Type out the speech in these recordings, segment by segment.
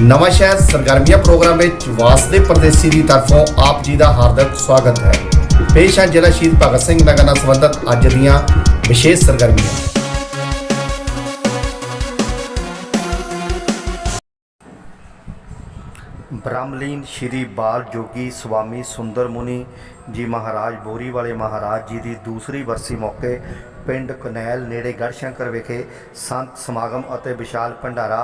ਨਵਾਂ ਸ਼ਹਿਰ ਸਰਗਰਮੀਆਂ ਪ੍ਰੋਗਰਾਮ ਵਿੱਚ ਵਾਸਦੇ ਪਰਦੇਸੀ ਦੀ ਤਰਫੋਂ ਆਪ ਜੀ ਦਾ ਹਾਰਦਿਕ ਸਵਾਗਤ ਹੈ। ਪੇਸ਼ ਹੈ ਜ਼ਿਲ੍ਹਾ ਸ਼ਹੀਦ ਭਗਤ ਸਿੰਘ ਨਗਰ ਨਾਲ ਸੰਬੰਧਿਤ ਅੱਜ ਦੀਆਂ ਵਿਸ਼ੇਸ਼ ਸਰਗਰਮੀਆਂ। ਬ੍ਰਹਮਲੀਨ ਸ਼੍ਰੀ ਬਾਲ ਜੋਗੀ ਸੁਆਮੀ ਸੁੰਦਰ ਮੁਨੀ ਜੀ ਮਹਾਰਾਜ ਬੋਰੀ ਵਾਲੇ ਮਹਾਰਾਜ ਜੀ ਦੀ ਦੂਸਰੀ ਵਰਸੀ ਮੌਕੇ ਪਿੰਡ ਕਨੈਲ ਨੇੜੇ ਗੜਸ਼ੰਕਰ ਵਿਖੇ ਸੰਤ ਸਮਾਗਮ ਅਤੇ ਵਿਸ਼ਾਲ ਭੰਡਾਰਾ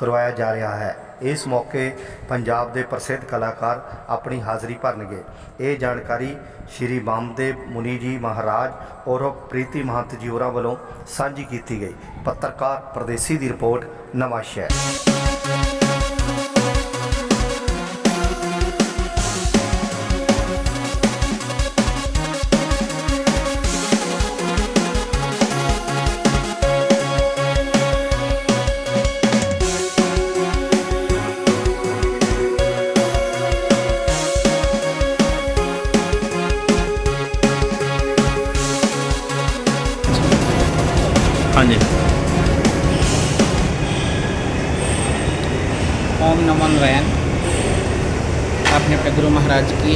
ਕਰਵਾਇਆ ਜਾ ਰਿਹਾ ਹੈ। ਇਸ ਮੌਕੇ ਪੰਜਾਬ ਦੇ ਪ੍ਰਸਿੱਧ ਕਲਾਕਾਰ ਆਪਣੀ ਹਾਜ਼ਰੀ ਭਰਨਗੇ। ਇਹ ਜਾਣਕਾਰੀ ਸ਼੍ਰੀ ਬਾਮਦੇਵ ਮੁਨੀ ਜੀ ਮਹਾਰਾਜ ਔਰ ਪ੍ਰੀਤੀ ਮਹੰਤ ਜੀ ਹੋਰਾਂ ਵੱਲੋਂ ਸਾਂਝੀ ਕੀਤੀ ਗਈ। ਪੱਤਰਕਾਰ ਪ੍ਰਦੇਸੀ ਦੀ ਰਿਪੋਰਟ ਨਵਾਂ ਸ਼ਹਿਰ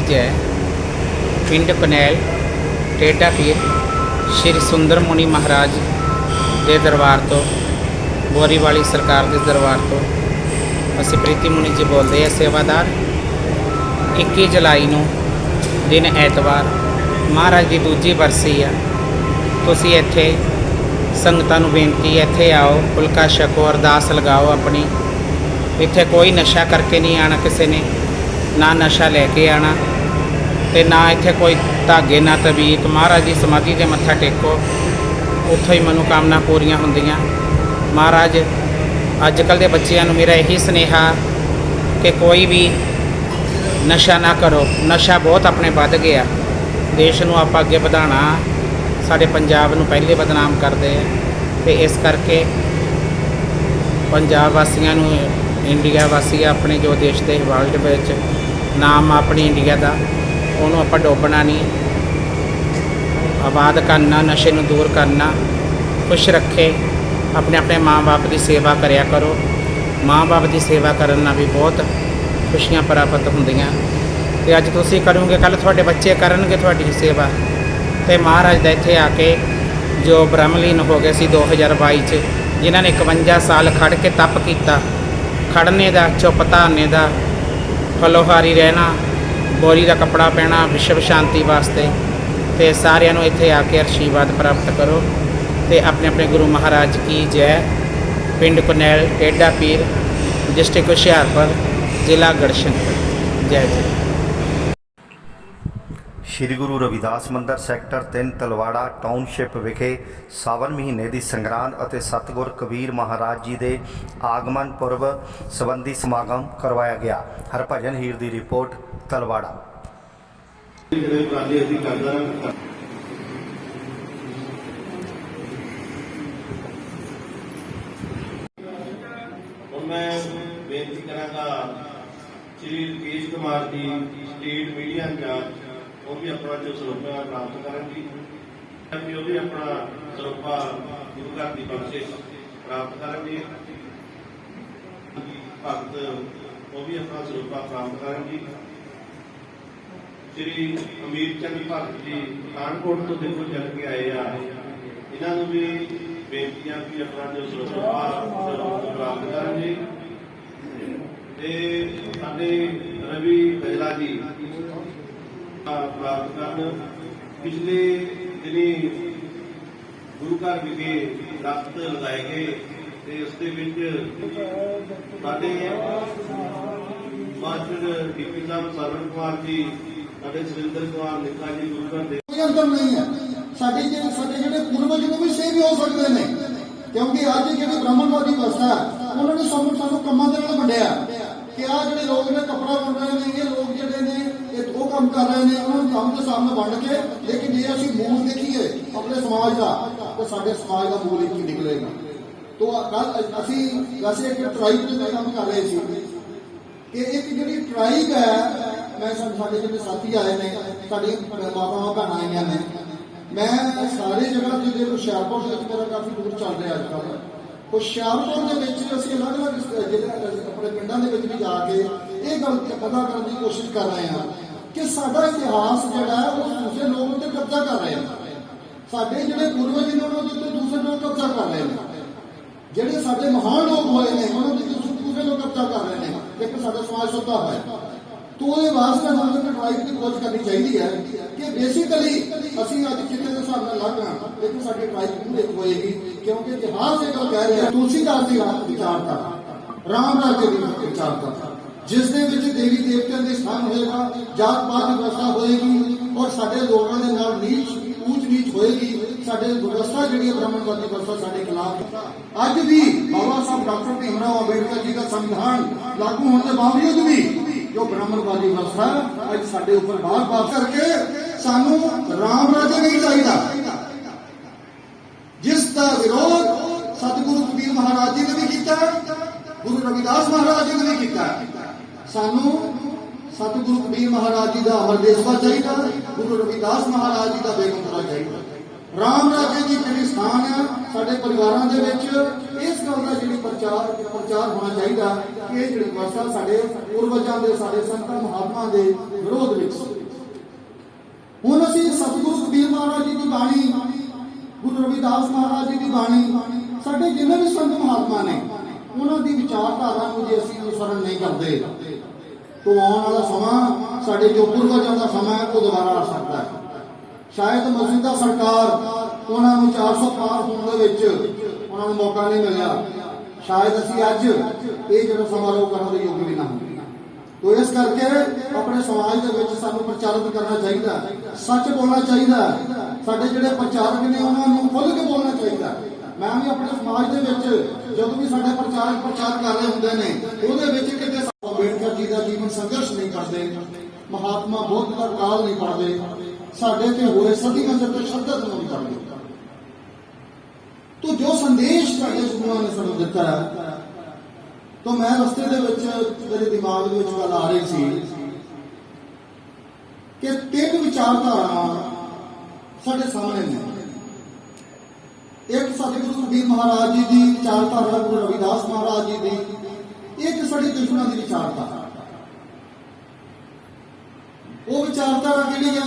ਮਰੀਜ਼ ਹੈ। ਪਿੰਡ ਪਨੈਲ ਟੇਟਾ ਪੀਰ ਸ਼੍ਰੀ ਸੁੰਦਰ ਮੁਨੀ ਮਹਾਰਾਜ ਦੇ ਦਰਬਾਰ ਤੋਂ ਬੋਰੀ ਵਾਲੀ ਸਰਕਾਰ ਦੇ ਦਰਬਾਰ ਤੋਂ। ਅਸੀਂ ਪ੍ਰੀਤੀ ਮੁਨੀ ਜੀ ਬੋਲਦੇ ਹਾਂ, ਸੇਵਾਦਾਰ। 21 ਜੁਲਾਈ ਨੂੰ ਦਿਨ ਐਤਵਾਰ, ਮਹਾਰਾਜ ਦੀ ਦੂਜੀ ਵਰਸੀ ਆ। ਤੁਸੀਂ ਇੱਥੇ ਸੰਗਤਾਂ ਨੂੰ ਬੇਨਤੀ ਹੈ, ਇੱਥੇ ਆਓ, ਫੁਲਕਾ ਛਕੋ, ਅਰਦਾਸ ਲਗਾਓ ਆਪਣੀ। ਇੱਥੇ ਕੋਈ ਨਸ਼ਾ ਕਰਕੇ ਨਹੀਂ ਆਣਾ ਕਿਸੇ ਨੇ। ਨਾ ਨਸ਼ਾ ਲੈ ਕੇ ਆਣਾ ਤੇ ਨਾ ਇੱਥੇ ਕੋਈ ਧਾਗੇ, ਨਾ ਤਬੀਤ ਮਹਾਰਾਜ ਦੀ ਸਮਾਧੀ ਤੇ ਮੱਥਾ ਟੇਕੋ। ਉੱਥੋਂ ਹੀ ਮਨੋਕਾਮਨਾ ਪੂਰੀਆਂ ਹੁੰਦੀਆਂ। ਮਹਾਰਾਜ ਅੱਜ ਕੱਲ ਦੇ ਬੱਚਿਆਂ ਨੂੰ ਮੇਰਾ ਇਹੀ ਸੁਨੇਹਾ ਕਿ ਕੋਈ ਵੀ ਨਸ਼ਾ ਨਾ ਕਰੋ। ਨਸ਼ਾ ਬਹੁਤ ਆਪਣੇ ਵੱਧ ਗਿਆ। ਦੇਸ਼ ਨੂੰ ਆਪਾਂ ਅੱਗੇ ਵਧਾਉਣਾ। ਸਾਡੇ ਪੰਜਾਬ ਨੂੰ ਪਹਿਲੇ ਬਦਨਾਮ ਕਰਦੇ ਆ। ਤੇ ਇਸ ਕਰਕੇ ਪੰਜਾਬ ਵਾਸੀਆਂ ਨੂੰ, ਇੰਡੀਆ ਵਾਸੀ ਆਪਣੇ ਜੋ ਦੇਸ਼ ਦੇ ਵਰਲਡ ਵਿੱਚ ਨਾਮ ਆਪਣੀ ਇੰਡੀਆ ਦਾ, ਉਹਨੂੰ ਆਪਾਂ ਡੋਬਣਾ ਨਹੀਂ। ਆਬਾਦ ਕਰਨਾ, ਨਸ਼ੇ ਨੂੰ ਦੂਰ ਕਰਨਾ, ਖੁਸ਼ ਰੱਖੇ, ਆਪਣੇ ਆਪਣੇ ਮਾਂ-ਬਾਪ ਦੀ ਸੇਵਾ ਕਰਿਆ ਕਰੋ। ਮਾਂ-ਬਾਪ ਦੀ ਸੇਵਾ ਕਰਨ ਨਾਲ ਵੀ ਬਹੁਤ ਖੁਸ਼ੀਆਂ ਪ੍ਰਾਪਤ ਹੁੰਦੀਆਂ। ਤੇ ਅੱਜ ਤੁਸੀਂ ਕਰੋਗੇ ਕੱਲ ਤੁਹਾਡੇ ਬੱਚੇ ਕਰਨਗੇ ਤੁਹਾਡੀ ਸੇਵਾ। ਤੇ ਮਹਾਰਾਜ ਦਾ ਇੱਥੇ ਆ ਕੇ ਜੋ ਬ੍ਰਹਮਲੀਨ ਹੋ ਗਏ ਸੀ 2022 ਚ, ਜਿਨ੍ਹਾਂ ਨੇ 51 ਸਾਲ ਖੜ ਕੇ ਤਪ ਕੀਤਾ। ਖੜਨੇ ਦਾ ਚੁੱਪ ਧਾਰਨੇ ਦਾ ਫਲੋਹਾਰੀ ਰਹਿਣਾ, ਬੋਰੀ ਦਾ ਕੱਪੜਾ ਪਹਿਨਾ ਵਿਸ਼ਵ ਸ਼ਾਂਤੀ ਵਾਸਤੇ, ਤੇ ਸਾਰਿਆਂ ਨੂੰ ਇੱਥੇ ਆ ਕੇ ਆਸ਼ੀਰਵਾਦ ਪ੍ਰਾਪਤ ਕਰੋ ਤੇ ਆਪਣੇ ਆਪਣੇ ਗੁਰੂ ਮਹਾਰਾਜ ਕੀ ਜੈ। ਪਿੰਡ ਕੁਨੈਲ ਟੇਡਾ ਪੀਰ, ਡਿਸਟ੍ਰਿਕਟ ਹੁਸ਼ਿਆਰਪੁਰ, ਜ਼ਿਲ੍ਹਾ ਗੜਸ਼ੰਕਰ। ਜੈ ਜੈ। ਸ਼੍ਰੀ ਗੁਰੂ ਰਵਿਦਾਸ ਮੰਦਰ ਸੈਕਟਰ 3 ਤਲਵਾੜਾ ਟਾਊਨਸ਼ਿਪ ਵਿਖੇ ਸਾਵਨ ਮਹੀਨੇ ਦੀ ਸੰਗਰਾਂਦ ਅਤੇ ਸਤਗੁਰ ਕਬੀਰ ਮਹਾਰਾਜ ਜੀ ਦੇ ਆਗਮਨ ਪੁਰਬ ਸੰਬੰਧੀ ਸਮਾਗਮ ਕਰਵਾਇਆ ਗਿਆ। ਹਰਭਜਨ ਹੀਰ ਦੀ ਰਿਪੋਰਟ, ਤਲਵਾੜਾ। ਜਿਹੜੇ ਉਪਰਾਲੇ ਅਸੀਂ ਕਰਦਾ ਹਾਂ ਮੈਂ ਬੇਨਤੀ ਕਰਾਂਗਾ, ਸ਼੍ਰੀ Rakesh Kumar ji state media incharge ਉਹ ਵੀ ਆਪਣਾ ਜੋ ਸਰੋਪਾ ਪ੍ਰਾਪਤ ਕਰਨਗੇ ਕਿ ਉਹ ਵੀ ਆਪਣਾ ਸਰੋਪਾ ਗੁਰੂ ਘਰ ਦੀ ਬਖਸ਼ਿਸ਼ ਪ੍ਰਾਪਤ ਕਰਨਗੇ ਭਗਤ, ਉਹ ਵੀ ਆਪਣਾ ਸਰੋਪਾ ਪ੍ਰਾਪਤ ਕਰਨਗੇ ਸ਼੍ਰੀ ਅਮੀਰ ਚੰਦ ਭਗਤ ਜੀ ਪਠਾਨਕੋਟ ਤੋਂ ਦੇਖੋ ਚੱਲ ਕੇ ਆਏ ਆ। ਇਹਨਾਂ ਨੂੰ ਵੀ ਬੇਨਤੀਆਂ ਵੀ ਆਪਣਾ ਜੋ ਸਰੋਪਾ ਪ੍ਰਾਪਤ ਕਰਨਗੇ ਤੇ ਸਾਡੇ ਰਵੀ ਬਹਿਲਾ ਜੀ ਪ੍ਰਾਪਤ ਕਰਨ। ਪਿਛਲੇ ਦਿਨੀ ਗੁਰੂ ਘਰ ਵਿਖੇ ਦਸਤ ਲਗਾਏ ਗਏ ਤੇ ਉਸ ਦੇ ਵਿੱਚ ਸਾਡੇ ਮਾਸਟਰ ਡੀਪੀ ਸਾਹਿਬ ਸਰਵਣ ਕੁਮਾਰ ਜੀ, ਸਾਡੇ ਸੁਰਿੰਦਰ ਕੁਮਾਰ ਨਿੱਕਾ ਜੀ ਗੁਰੂ ਘਰ ਦੇ ਕੋਈ ਨਹੀਂ ਹੈ। ਸਾਡੇ ਜਿਹੜੇ ਸਾਡੇ ਜਿਹੜੇ ਪੂਰਵਜ ਨੂੰ ਵੀ ਸੇਵ ਹੋ ਸਕਦੇ ਨੇ। ਕਿਉਂਕਿ ਅੱਜ ਜਿਹੜੀ ਬ੍ਰਾਹਮਣਵਾਦੀ ਵਸਾ ਉਹਨਾਂ ਨੇ ਸਾਨੂੰ ਸਾਨੂੰ ਕੰਮਾਂ ਦੇ ਨਾਲ ਵੰਡਿਆ। ਕਿ ਆ ਜਿਹੜੇ ਲੋਕ ਨੇ, ਕਪੜਾ ਬਣ ਰਹੇ ਨੇ, ਇਹ ਲੋਕ ਜਿਹੜੇ ਨੇ ਕੰਮ ਕਰ ਰਹੇ ਨੇ ਉਹਨਾਂ ਨੂੰ ਕੰਮ ਦੇ ਸਾਹਮਣੇ ਵੰਡ ਕੇ ਲੇਕਿਨ ਜੇ ਅਸੀਂ ਮੂਲ ਦੇਖੀਏ ਆਪਣੇ ਸਮਾਜ ਦਾ ਤਾਂ ਸਾਡੇ ਸਮਾਜ ਦਾ ਮੂਲ ਇੱਕ ਹੀ ਨਿਕਲੇਗਾ ਤੋ ਕੱਲ ਅਸੀਂ ਵੈਸੇ ਇੱਕ ਟ੍ਰਾਈਬ ਦੇ ਕੰਮ ਕਰ ਰਹੇ ਸੀ ਕਿ ਇੱਕ ਜਿਹੜੀ ਟ੍ਰਾਈਬ ਹੈ ਮੈਂ ਸਾ- ਸਾਡੇ ਜਿਹੜੇ ਸਾਥੀ ਆਏ ਨੇ ਸਾਡੀ ਮਾਤਾਵਾਂ ਭੈਣਾਂ ਆਈਆਂ ਨੇ۔ ਮੈਂ ਸਾਰੇ ਜਗ੍ਹਾ ਤੇ ਜੇ ਹੁਸ਼ਿਆਰਪੁਰ ਦੇ ਵਿੱਚ ਮੇਰਾ ਕਾਫੀ ਦੂਰ ਚੱਲ ਰਿਹਾ ਅੱਜ ਕੱਲ੍ਹ। ਹੁਸ਼ਿਆਰਪੁਰ ਦੇ ਵਿੱਚ ਅਸੀਂ ਅਲੱਗ-ਅਲੱਗ, ਜਿਹੜੇ ਆਪਣੇ ਪਿੰਡਾਂ ਦੇ ਵਿੱਚ ਇਹ ਗੱਲ ਪਤਾ ਕਰਨ ਦੀ ਕੋਸ਼ਿਸ਼ ਕਰ ਰਹੇ ਹਾਂ ਕਿ ਸਾਡਾ ਇਤਿਹਾਸ ਜਿਹੜਾ ਹੈ, ਉਹ ਦੂਸਰੇ ਲੋਕ ਉੱਤੇ ਕਬਜ਼ਾ ਕਰ ਰਹੇ ਨੇ। ਸਾਡੇ ਜਿਹੜੇ ਪੂਰਵਜ ਨੇ, ਉਹਨਾਂ ਦੇ ਦੂਸਰੇ ਲੋਕ ਕਬਜ਼ਾ ਕਰ ਰਹੇ ਨੇ। ਜਿਹੜੇ ਸਾਡੇ ਮਹਾਨ ਲੋਕ ਹੋਏ ਨੇ, ਉਹਨਾਂ ਦੇ ਦੂਸਰੇ ਲੋਕ ਕਬਜ਼ਾ ਕਰ ਰਹੇ ਨੇ। ਇੱਕ ਸਾਡਾ ਸਮਾਜ ਸੁੱਤਾ ਹੋਇਆ ਹੈ। ਤੋ ਉਹਦੇ ਵਾਸਤੇ ਸਾਨੂੰ ਇੱਕ ਟਰਾਈਬ ਦੀ ਖੋਜ ਕਰਨੀ ਚਾਹੀਦੀ ਹੈ ਕਿ ਬੇਸਿਕਲੀ ਅਸੀਂ ਅੱਜ ਕਿਤੇ ਦੇ ਹਿਸਾਬ ਨਾਲ ਲੱਗ ਹਾਂ। ਲੇਕਿਨ ਸਾਡੀ ਟਰਾਈਬ ਨੂੰ ਇੱਕ ਹੋਏਗੀ? ਕਿਉਂਕਿ ਇਤਿਹਾਸ ਇਹ ਗੱਲ ਕਹਿ ਰਿਹਾ ਤੁਲਸੀਦਾਸ ਦੀ ਰਾਤ ਵਿਚਾਰਤਾ ਰਾਮ ਰਾਜੇ ਦੀ ਵਿਚਾਰਤਾ ਜਿਸ ਦੇ ਵਿੱਚ ਦੇਵੀ ਦੇਵਤਿਆਂ ਦੇ ਸਥਾਨ ਹੋਏਗਾ, ਜਾਤ ਪਾਤ ਵਿਵਸਥਾ ਹੋਏਗੀ ਔਰ ਸਾਡੇ ਲੋਕਾਂ ਦੇ ਨਾਲ ਨੀਚ ਊਚ ਨੀਚ ਹੋਏਗੀ, ਸਾਡੇ ਵਿਵਸਥਾ ਜਿਹੜੀ ਹੈ ਬ੍ਰਾਹਮਣਵਾਦੀ ਵਿਵਸਥਾ ਸਾਡੇ ਖਿਲਾਫ ਅੱਜ ਵੀ ਬਾਬਾ ਸਾਹਿਬ ਡਾਕਟਰ ਭੀਮਰਾਓ ਅੰਬੇਡਕਰ ਜੀ ਦਾ ਸੰਵਿਧਾਨ ਲਾਗੂ ਹੋਣ ਦੇ ਬਾਵਜੂਦ ਵੀ ਜੋ ਬ੍ਰਾਹਮਣਵਾਦੀ ਵਿਵਸਥਾ ਅੱਜ ਸਾਡੇ ਉੱਪਰ ਬਾਰ-ਬਾਰ ਕਰਕੇ ਸਾਨੂੰ ਰਾਮ ਰਾਜੇ ਨਹੀਂ ਚਾਹੀਦਾ। ਜਿਸ ਦਾ ਵਿਰੋਧ ਸਤਿਗੁਰੂ ਕਬੀਰ ਮਹਾਰਾਜ ਜੀ ਨੇ ਵੀ ਕੀਤਾ, ਗੁਰੂ ਰਵਿਦਾਸ ਮਹਾਰਾਜ ਜੀ ਨੇ ਵੀ ਕੀਤਾ। ਸਾਨੂੰ ਸਤਿਗੁਰੂ ਕਬੀਰ ਮਹਾਰਾਜ ਜੀ ਦਾ ਅਮਰਦੇਸਵਾ ਚਾਹੀਦਾ, ਗੁਰੂ ਰਵਿਦਾਸ ਮਹਾਰਾਜ ਜੀ ਦਾ ਬੇਗੁੰਦਰਾ ਚਾਹੀਦਾ। ਰਾਮ ਰਾਜੇ ਦੀ ਜਿਹੜੀ ਸਥਾਨ ਆ, ਸਾਡੇ ਪਰਿਵਾਰਾਂ ਦੇ ਵਿੱਚ, ਇਸ ਗੱਲ ਦਾ ਜਿਹੜੀ ਪ੍ਰਚਾਰ ਪ੍ਰਚਾਰ ਹੋਣਾ ਚਾਹੀਦਾ, ਕਿ ਇਹ ਜਿਹੜੀ ਵਿਵਸਥਾ ਸਾਡੇ ਪੂਰਵਜਾਂ ਦੇ, ਸਾਡੇ ਸੰਤਾਂ ਮਹਾਤਮਾ ਦੇ ਵਿਰੋਧ ਵਿੱਚ ਹੁਣ ਅਸੀਂ ਸਤਿਗੁਰੂ ਕਬੀਰ ਮਹਾਰਾਜ ਜੀ ਦੀ ਬਾਣੀ, ਗੁਰੂ ਰਵਿਦਾਸ ਮਹਾਰਾਜ ਜੀ ਦੀ ਬਾਣੀ, ਸਾਡੇ ਜਿੰਨੇ ਵੀ ਸੰਤ ਮਹਾਤਮਾ ਨੇ ਉਹਨਾਂ ਦੀ ਵਿਚਾਰਧਾਰਾ ਨੂੰ ਜੇ ਅਸੀਂ ਅਨੁਸਰਨ ਨਹੀਂ ਕਰਦੇ, ਤਾਂ ਆਉਣ ਵਾਲਾ ਸਮਾਂ ਸਾਡੇ ਜੋ ਪੂਰਵਜਾਂ ਦਾ ਸਮਾਂ ਹੈ, ਉਹ ਦੁਬਾਰਾ ਆ ਸਕਦਾ ਹੈ। ਸ਼ਾਇਦ ਮੌਜੂਦਾ ਸਰਕਾਰ ਉਹਨਾਂ ਨੂੰ 400 ਪਾਰ ਹੋਣ ਦੇ ਵਿੱਚ ਉਹਨਾਂ ਨੂੰ ਮੌਕਾ ਨਹੀਂ ਮਿਲਿਆ। ਸ਼ਾਇਦ ਅਸੀਂ ਅੱਜ ਇਹ ਜਿਹੜਾ ਸਮਾਰੋਹ ਕਰਨ ਦੇ ਯੋਗ ਵੀ ਨਾ ਹੋਈਏ। ਤੋ ਇਸ ਕਰਕੇ ਆਪਣੇ ਸਮਾਜ ਦੇ ਵਿੱਚ ਸਾਨੂੰ ਪ੍ਰਚਾਰਿਤ ਕਰਨਾ ਚਾਹੀਦਾ ਸੱਚ ਬੋਲਣਾ ਚਾਹੀਦਾ ਸਾਡੇ ਜਿਹੜੇ ਪ੍ਰਚਾਰਕ ਨੇ, ਉਹਨਾਂ ਨੂੰ ਖੁੱਲ੍ਹ ਕੇ ਬੋਲਣਾ ਚਾਹੀਦਾ ਮੈਂ ਵੀ ਆਪਣੇ ਸਮਾਜ ਦੇ ਵਿੱਚ ਜਦੋਂ ਵੀ ਸਾਡੇ ਪ੍ਰਚਾਰਕ ਪ੍ਰਚਾਰ ਕਰ ਰਹੇ ਹੁੰਦੇ ਨੇ, ਉਹਦੇ ਵਿੱਚ ਕਿਤੇ ਅੰਬੇਡਕਰ ਜੀ ਦਾ ਜੀਵਨ ਸੰਘਰਸ਼ ਨਹੀਂ ਕਰਦੇ, ਮਹਾਤਮਾ ਬੁੱਧ ਦਾ ਕਾਲ ਨਹੀਂ ਪੜ੍ਹਦੇ ਸਾਡੇ ਤੇ ਹੋਏ ਸਦੀ ਮੰਦਰ ਤੇ ਨੂੰ ਨਹੀਂ ਪੜ੍ਹਦੇ ਤੋ ਜੋ ਸੰਦੇਸ਼ ਸਾਡੇ ਗੁਰੂਆਂ ਨੇ ਸਾਨੂੰ ਦਿੱਤਾ ਹੈ, ਤਾਂ ਮੈਂ ਰਸਤੇ ਦੇ ਵਿੱਚ ਮੇਰੇ ਦਿਮਾਗ ਦੇ ਵਿੱਚ ਗੱਲ ਆ ਰਹੀ ਸੀ ਕਿ ਤਿੰਨ ਵਿਚਾਰਧਾਰਾ ਸਾਡੇ ਸਾਹਮਣੇ ਨੇ। ਇੱਕ ਸਾਡੇ ਗੁਰੂ ਕਬੀਰ ਮਹਾਰਾਜ ਜੀ ਦੀ ਵਿਚਾਰਧਾਰਾ ਗੁਰੂ ਰਵਿਦਾਸ ਮਹਾਰਾਜ ਜੀ ਦੀ, ਇੱਕ ਸਾਡੀ ਦੁਸ਼ਮਣਾਂ ਦੀ ਵਿਚਾਰਧਾਰਾ। ਉਹ ਵਿਚਾਰਧਾਰਾ ਕਿਹੜੀ ਆ?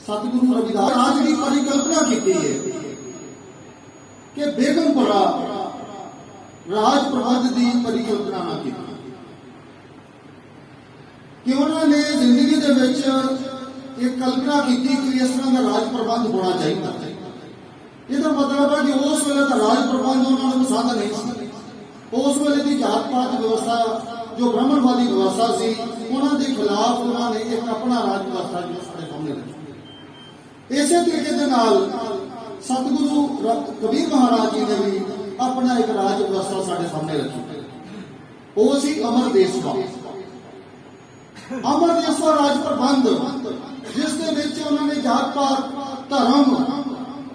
ਸਤਿਗੁਰੂ ਰਵਿਦਾਸ ਰਾਜ ਦੀ ਪਰਿਕਲਪਨਾ ਕੀਤੀ ਹੈ ਕਿ ਬੇਗਮਪੁਰਾ ਰਾਜ ਪ੍ਰਬੰਧ ਦੀ ਪਰਿਕਲਪਨਾ ਨਾ ਕੀਤੀ। ਕਿ ਉਹਨਾਂ ਨੇ ਜ਼ਿੰਦਗੀ ਦੇ ਵਿੱਚ ਇਹ ਕਲਪਨਾ ਕੀਤੀ ਕਿ ਇਸ ਤਰ੍ਹਾਂ ਦਾ ਰਾਜ ਪ੍ਰਬੰਧ ਹੋਣਾ ਚਾਹੀਦਾ। ਇਹਦਾ ਮਤਲਬ ਹੈ ਕਿ ਉਸ ਵੇਲੇ ਦਾ ਰਾਜ ਪ੍ਰਬੰਧ ਉਹਨਾਂ ਨੂੰ ਪਸੰਦ ਨਹੀਂ ਸੀ। ਉਸ ਵੇਲੇ ਦੀ ਜਾਤ ਪਾਤ ਵਿਵਸਥਾ, ਜੋ ਬ੍ਰਾਹਮਣਵਾਦੀ ਵਿਵਸਥਾ ਸੀ, ਉਹਨਾਂ ਦੇ ਖਿਲਾਫ ਉਹਨਾਂ ਨੇ ਇੱਕ ਆਪਣਾ ਰਾਜ ਵਿਵਸਥਾ ਜੋ ਸਾਡੇ ਸਾਹਮਣੇ ਰੱਖੀ ਇਸੇ ਤਰੀਕੇ ਦੇ ਨਾਲ ਸਤਿਗੁਰੂ ਕਬੀਰ ਮਹਾਰਾਜ ਜੀ ਨੇ ਵੀ ਆਪਣਾ ਇੱਕ ਰਾਜ ਵਿਵਸਥਾ ਸਾਡੇ ਸਾਹਮਣੇ ਰੱਖੀ। ਉਹ ਸੀ ਅਮਰ ਦੇਸ਼ਵਾ। ਅਮਰ ਦੇਸ਼ਵਾ ਰਾਜ ਪ੍ਰਬੰਧ, ਜਿਸ ਦੇ ਵਿੱਚ ਉਹਨਾਂ ਨੇ ਜਾਤ ਪਾਤ ਧਰਮ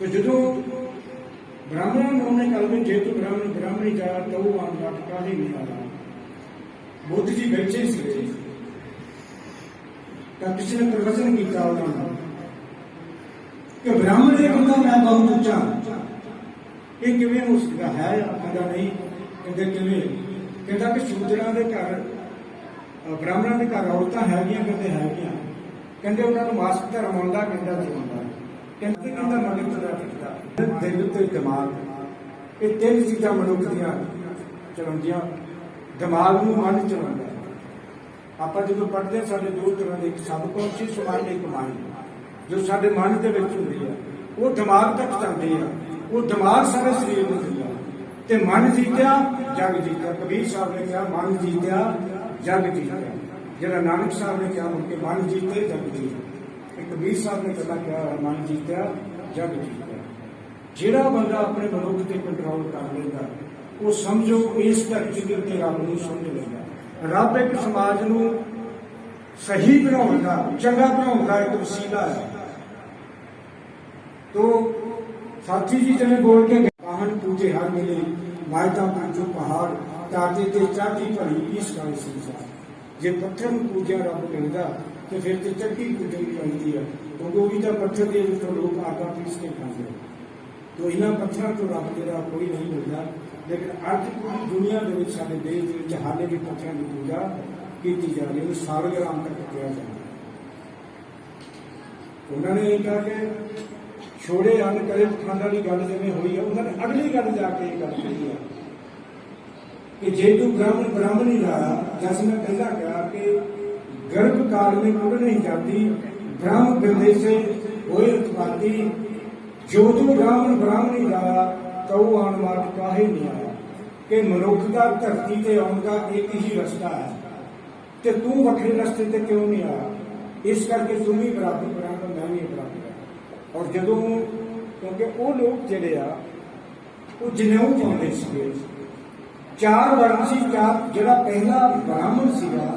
ਤੇ ਜਦੋਂ ਬ੍ਰਾਹਮਣਾਂ ਨੂੰ ਉਹਨੇ ਕਲਮੇ ਜੇ ਤੂੰ ਬ੍ਰਾਹਮਣ, ਬ੍ਰਾਹਮਣੀ ਜਾਤ ਤਉ ਆਨ ਲਟਕਾ ਹੀ ਨਹੀਂ ਆਲਾ ਬੁੱਧ ਜੀ ਬੈਠੇ ਸੀ ਤਾਂ ਕਿਸੇ ਨੇ ਪ੍ਰਵਚਨ ਕੀਤਾ ਉਹਨਾਂ ਨੂੰ ਕਿ ਬ੍ਰਾਹਮਣ ਇਹ ਕਹਿੰਦਾ ਮੈਂ ਬਹੁਤ ਉੱਚਾ ਇਹ ਕਿਵੇਂ ਹੋ ਸਕਦਾ ਹੈ? ਕਹਿੰਦਾ ਨਹੀਂ। ਕਹਿੰਦੇ ਕਿਵੇਂ? ਕਹਿੰਦਾ ਕਿ ਸ਼ੂਦਰਾਂ ਦੇ ਘਰ ਬ੍ਰਾਹਮਣਾਂ ਦੇ ਘਰ ਔਰਤਾਂ ਹੈਗੀਆਂ, ਕਹਿੰਦੇ ਹੈਗੀਆਂ। ਕਹਿੰਦੇ ਉਹਨਾਂ ਨੂੰ ਮਾਸਕ ਧਰਮ ਆਉਂਦਾ, ਕਹਿੰਦਾ ਜੀ ਆਉਂਦਾ। ਕਹਿੰਦੇ ਕਹਿੰਦਾ ਮਨੁੱਖ ਦਾ ਫਿਰਦਾ। ਦਿਲ ਤੇ ਦਿਮਾਗ। ਇਹ ਤਿੰਨ ਚੀਜ਼ਾਂ ਮਨੁੱਖ ਦੀਆਂ ਚਲਾਉਂਦੀਆਂ। ਦਿਮਾਗ ਨੂੰ ਮਨ ਚਲਾਉਂਦਾ। ਆਪਾਂ ਜਦੋਂ ਪੜ੍ਹਦੇ ਹਾਂ, ਸਾਡੇ ਦੋ ਤਰ੍ਹਾਂ ਦੇ ਇੱਕ ਸਬਕੌਂਸ਼ੀਅਸ ਮਾਈਂਡ ਇੱਕ ਮਾਈਂਡ ਜੋ ਸਾਡੇ ਮਨ ਦੇ ਵਿੱਚ ਹੁੰਦੀ ਹੈ ਉਹ ਦਿਮਾਗ ਤੱਕ ਜਾਂਦੀ ਆ। ਉਹ ਦਿਮਾਗ ਸਾਰੇ ਸਰੀਰ ਨੂੰ ਦਿੰਦਾ। ਤੇ ਮਨ ਜੀਤਿਆ, ਜਗ ਜੀਤਿਆ। ਕਬੀਰ ਸਾਹਿਬ ਨੇ ਕਿਹਾ, ਮਨ ਜੀਤਿਆ, ਜਗ ਜੀਤਿਆ। ਜਿਹੜਾ ਨਾਨਕ ਸਾਹਿਬ ਨੇ ਕਿਹਾ ਕਿ ਮਨ ਜੀਤੇ, ਜਗ ਜੀਤਿਆ ਤੇ ਕਬੀਰ ਸਾਹਿਬ ਨੇ ਪਹਿਲਾਂ ਕਿਹਾ ਮਨ ਜੀਤਿਆ ਜਗ ਜੀਤਿਆ ਜਿਹੜਾ ਬੰਦਾ ਆਪਣੇ ਮਨੁੱਖ ਤੇ ਕੰਟਰੋਲ ਕਰ ਲੈਂਦਾ, ਉਹ ਸਮਝੋ ਇਸ ਧਰਤੀ ਦੇ ਉੱਤੇ ਰੱਬ ਨੂੰ ਸਮਝ ਲੈਂਦਾ। ਰੱਬ ਇੱਕ ਸਮਾਜ ਨੂੰ ਸਹੀ ਬਣਾਉਣ ਦਾ, ਚੰਗਾ ਬਣਾਉਣ ਦਾ ਇੱਕ ਵਸੀਲਾ ਹੈ। ਤੋ ਸਾਥੀ ਜੀ, ਜਿਵੇਂ ਬੋਲ ਕੇ ਵਾਹਨ ਪੂਜੇ ਹਰ ਮਿਲੇ ਮਾਇਤਾ ਪੂਜੋ ਪਹਾੜ ਤਾਤੇ ਤੇ ਚਾਟੀ ਭਰੀ ਇਸ ਗੱਲ ਸੰਸਾਰ ਜੇ ਪੱਥਰ ਨੂੰ ਪੂਜਿਆ, ਰੱਬ ਕਹਿੰਦਾ ਤੇ ਫਿਰ ਤੇ ਚੱਕੀ ਪੂਜਣੀ ਪੈਂਦੀ ਹੈ ਕਿਉਂਕਿ ਉਹ ਵੀ ਤਾਂ ਪੱਥਰ ਦੇ ਉੱਤੇ ਲੋਕ ਆਟਾ ਪੀਸ ਕੇ ਖਾਂਦੇ ਨੇ ਤੋ ਇਹਨਾਂ ਪੱਥਰਾਂ ਤੋਂ ਰੱਬ ਜਿਹੜਾ ਕੋਈ ਨਹੀਂ ਮਿਲਦਾ। ਲੇਕਿਨ ਅੱਜ ਪੂਰੀ ਦੁਨੀਆ ਦੇ ਵਿੱਚ ਸਾਡੇ ਦੇਸ਼ ਦੇ ਵਿੱਚ ਹਾਲੇ ਵੀ ਪੱਥਰਾਂ ਦੀ ਪੂਜਾ ਕੀਤੀ ਜਾ ਰਹੀ ਹੈ। ਸਾਲਗ੍ਰਾਮ ਤੱਕ ਕਿਹਾ ਜਾਂਦਾ ਉਹਨਾਂ ਨੇ ਇਹ ਕਿਹਾ ਕਿ ਛੋੜੇ ਅੰਨ ਕਰੇ ਪਖੰਡ ਦੀ ਗੱਲ ਜਿਵੇਂ ਹੋਈ ਹੈ ਉਹਨਾਂ ਨੇ ਅਗਲੀ ਗੱਲ ਜਾ ਕੇ ਇਹ ਗੱਲ ਕਹੀ ਹੈ ਕਿ ਜੇ ਤੂੰ ਬ੍ਰਾਹਮਣ ਬ੍ਰਾਹਮਣ ਹੀ ਰਹਾ, ਜਸ ਮੈਂ ਪਹਿਲਾਂ ਕਿਹਾ ਕਿ ਗਰਭ ਕਾਲ में कुल नहीं जाती ब्राह्म बिरदे से होए उत्पाती ਜੋ ਤੂੰ ਬ੍ਰਾਹਮਣ ਬ੍ਰਾਹਮਣ ਹੀ ਰਹਾ ਤਉ ਆਣ ਮਾਤ ਕਾਹੇ ਨਹੀਂ ਆਇਆ ਕਿ ਮਨੁੱਖ ਦਾ ਧਰਤੀ ਤੇ ਆਉਣ ਦਾ ਇੱਕ ਹੀ ਰਸਤਾ ਹੈ ਤੇ ਤੂੰ ਵੱਖਰੇ ਰਸਤੇ ਤੇ ਕਿਉਂ ਨਹੀਂ ਆਇਆ ਇਸ ਕਰਕੇ ਤੂੰ ਵੀ ਬਰਾਬਰ ਬਰਾਬਰ ਮੈਂ ਵੀ ਬਰਾਬਰ ਹਾਂ। ਔਰ ਜਦੋਂ ਕਿਉਂਕਿ ਉਹ ਲੋਕ ਜਿਹੜੇ ਆ ਉਹ ਜਨੇਊ ਪਾਉਂਦੇ ਸੀਗੇ ਚਾਰ ਵਰਨ ਸੀ ਚਾਰ ਜਿਹੜਾ ਪਹਿਲਾ ਬ੍ਰਾਹਮਣ ਸੀਗਾ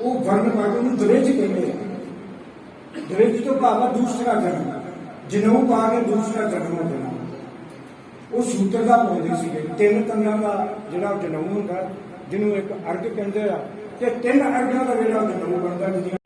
ਉਹ ਵਰਨ ਵਰਗ ਨੂੰ ਦਰੇਜ ਕਹਿੰਦੇ ਆ। ਦਰੇਜ ਤੋਂ ਭਾਵ ਆ ਦੂਸਰਾ ਜਨਮ ਜਨੇਊ ਪਾ ਕੇ ਦੂਸਰਾ ਜਨਮ ਦੇਣਾ। ਉਹ ਸੂਤਰ ਦਾ ਪਾਉਂਦੇ ਸੀਗੇ। ਤਿੰਨ ਤੰਨਾਂ ਦਾ ਜਿਹੜਾ ਜਨੇਊ ਹੁੰਦਾ, ਜਿਹਨੂੰ ਇੱਕ ਅਰਗ ਕਹਿੰਦੇ ਆ, ਤੇ ਤਿੰਨ ਅਰਗਾਂ ਦਾ ਜਿਹੜਾ ਜਨਮ ਬਣਦਾ, ਜਿਹਦੀਆਂ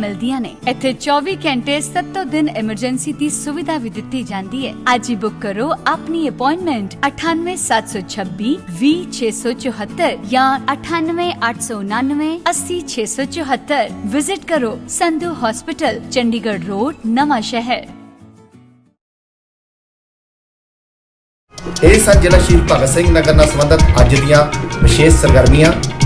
ਮਿਲਦੀਆਂ ਨੇ। ਇੱਥੇ 24 ਘੰਟੇ 7 ਦਿਨ ਐਮਰਜੈਂਸੀ ਦੀ ਸੁਵਿਧਾ ਵੀ ਦਿੱਤੀ ਜਾਂਦੀ ਹੈ। ਅੱਜ ਹੀ ਬੁੱਕ ਕਰੋ ਆਪਣੀ ਅਪਾਇੰਟਮੈਂਟ 98726 20674 ਜਾਂ 98899 80674 ਵਿਜ਼ਿਟ ਕਰੋ ਸੰਧੂ ਹਸਪੀਟਲ ਚੰਡੀਗੜ੍ਹ ਰੋਡ ਨਵਾਂ ਸ਼ਹਿਰ। ਇਹ ਸਨ ਜ਼ਿਲ੍ਹਾ ਸ਼ਹੀਦ ਭਗਤ ਸਿੰਘ ਨਗਰ ਨਾਲ ਸੰਬੰਧਿਤ ਅੱਜ ਦੀਆਂ ਵਿਸ਼ੇਸ਼ ਸਰਗਰਮੀਆਂ।